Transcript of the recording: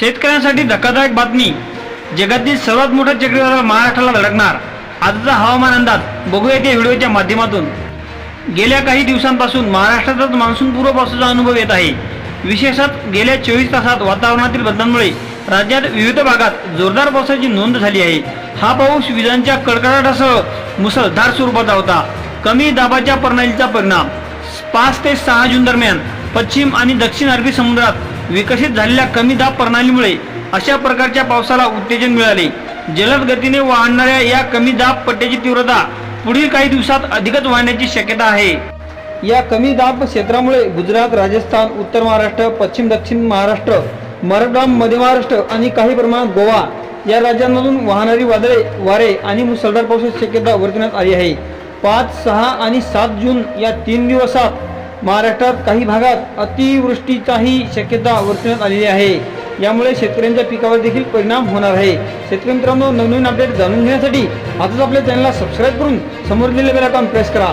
शेतकऱ्यांसाठी धक्कादायक बातमी. जगातील सर्वात मोठा चक्रीवादळ महाराष्ट्राला धडकणार. आजचा हवामान अंदाज बघूया त्या व्हिडिओच्या माध्यमातून. गेल्या काही दिवसांपासून महाराष्ट्रातच मान्सून पूर्व पावसाचा अनुभव येत आहे. विशेषतः गेल्या चोवीस तासात वातावरणातील बदलांमुळे राज्यात विविध भागात जोरदार पावसाची नोंद झाली आहे. हा पाऊस विजांच्या कडकडाटासह मुसळधार स्वरूपाचा होता. कमी दाबाच्या प्रणालीचा परिणाम. पाच ते सहा जून दरम्यान पश्चिम आणि दक्षिण अरबी समुद्रात विकसित झालेल्या कमी दाब प्रणालीमुळे अशा प्रकारच्या पावसाला उत्तेजन मिळाले. जलद गतीने वाहणाऱ्या या कमी दाब पट्ट्याची तीव्रता पुढील काही दिवसात अधिकच वाढण्याची शक्यता आहे. या कमी दाब क्षेत्रामुळे गुजरात राजस्थान उत्तर महाराष्ट्र पश्चिम दक्षिण महाराष्ट्र मराठवाडा मध्य महाराष्ट्र आणि काही प्रमाणात गोवा या राज्यांमधून वाहणारी वादळे वारे आणि मुसळधार पावसाची शक्यता वर्तवण्यात आली आहे. पाच सहा आणि सात जून या तीन दिवसात महाराष्ट्रात काही भागात अतिवृष्टीचाही शक्यता वर्तवण्यात आलेली आहे. यामुळे शेतकऱ्यांच्या पिकावर देखील परिणाम होणार आहे. शेतकरी मित्रांनो नवनवीन अपडेट जाणून घेण्यासाठी आजच आपल्या चॅनलला सबस्क्राईब करून समोर दिलेल्या बेल आयकॉन प्रेस करा.